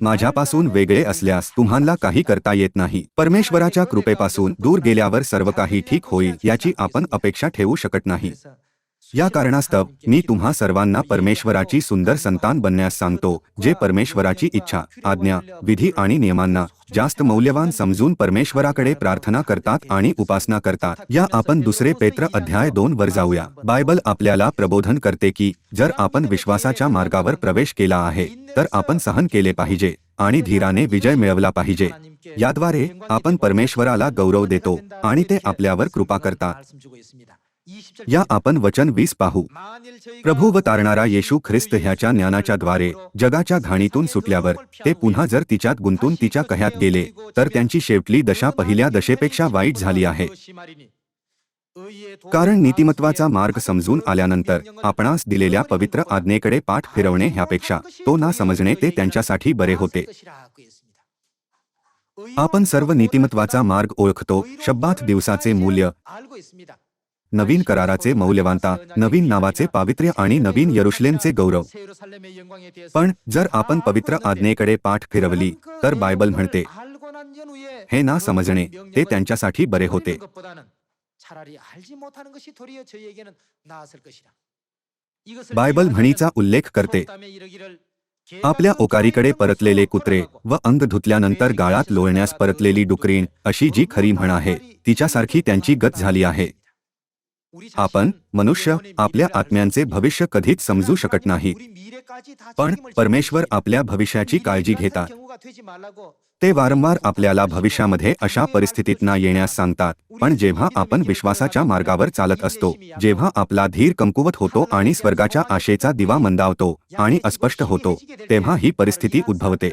माझ्यापासून वेगळे असल्यास तुम्हाला काही करता येत नाही. परमेश्वराच्या कृपेपासून दूर गेल्यावर सर्व काही ठीक होईल याची आपण अपेक्षा ठेवू शकत नाही. या कारणास्तव मी तुम्हा सर्वांना परमेश्वराची सुंदर संतान बनण्यास सांगतो जे परमेश्वराची इच्छा आज्ञा विधी आणि नियमांना जास्त मौल्यवान समजून परमेश्वराकडे प्रार्थना करतात आणि उपासना करतात. या आपण दुसरे पेत्र अध्याय दोन वर जाऊया. बायबल आपल्याला प्रबोधन करते की जर आपण विश्वासाच्या मार्गावर प्रवेश केला आहे तर आपण सहन केले पाहिजे आणि धीराने विजय मिळवला पाहिजे. याद्वारे आपण परमेश्वराला गौरव देतो आणि ते आपल्यावर कृपा करतात. या आपण वचन वीस पाहू. प्रभू व तारणारा येशू ख्रिस्त ह्याच्या ज्ञानाच्या द्वारे जगाच्या घाणीतून सुटल्यावर ते पुन्हा जर तिच्यात गुंतून तिच्या कह्यात गेले तर त्यांची शेवटली दशा पहिल्या दशेपेक्षा वाईट झाली आहे. कारण नीतिमत्वाचा मार्ग समजून आल्यानंतर आपणास दिलेल्या पवित्र आज्ञेकडे पाठ फिरवणे ह्यापेक्षा तो ना समजणे ते त्यांच्यासाठी बरे होते. आपण सर्व नीतिमत्वाचा मार्ग ओळखतो शब्दात दिवसाचे मूल्य नवीन कराराचे मौल्यवानता नवीन नावाचे पावित्र्य आणि नवीन यरुशलेमचे गौरव. पण जर आपण पवित्र आज्ञेकडे पाठ फिरवली तर बायबल म्हणते हे ना समजणे ते त्यांच्यासाठी बरे होते. बायबल म्हणीचा उल्लेख करते आपल्या ओकारीकडे परतलेले कुत्रे व अंग धुतल्यानंतर गाळात लोळण्यास परतलेली डुकरीण अशी जी खरी म्हण आहे तिच्यासारखी त्यांची गत झाली आहे. आपण मनुष्य आपल्या आत्म्यांचे भविष्य कधीच समजू शकत नाही. पण परमेश्वर आपल्या भविष्याची काळजी घेतात. ते वारंवार आपल्याला भविष्यामध्ये अशा परिस्थितीत ना येण्यास सांगतात. पण जेव्हा आपण विश्वासाच्या मार्गावर चालत असतो जेव्हा आपला धीर कमकुवत होतो आणि स्वर्गाच्या आशेचा दिवा मंदावतो आणि अस्पष्ट होतो तेव्हा ही परिस्थिती उद्भवते.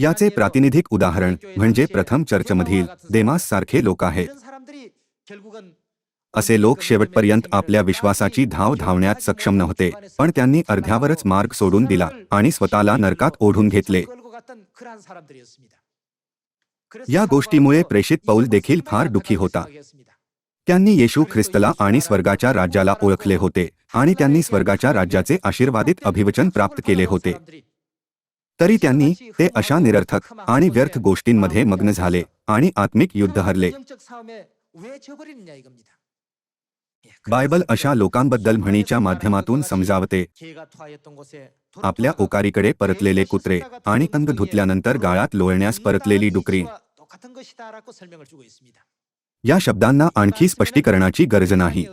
याचे प्रातिनिधिक उदाहरण म्हणजे प्रथम चर्चमधील देमास सारखे लोक आहेत असे लोक शेवटपर्यंत आपल्या विश्वासाची धाव धावण्यात सक्षम नव्हते पण त्यांनी अर्ध्यावरच मार्ग सोडून दिला आणि स्वतःला नरकात ओढून घेतले. या गोष्टीमुळे प्रेषित पौल देखील फार दुःखी होता. त्यांनी येशू ख्रिस्तला आणि स्वर्गाच्या राज्याला ओळखले होते आणि त्यांनी स्वर्गाच्या राज्याचे आशीर्वादित अभिवचन प्राप्त केले होते. तरी त्यांनी ते अशा निरर्थक आणि व्यर्थ गोष्टींमध्ये मग्न झाले आणि आत्मिक युद्ध हरले. बायबल अशा लोकांबद्दल म्हणीच्या माध्यमातून समजावते. आपल्या ओकारीकडे परतलेले कुत्रे आणि अंग धुतल्यानंतर गाळात लोळण्यास परतलेली डुकरी. या शब्दांना आणखी स्पष्टीकरणाची गरज नाही.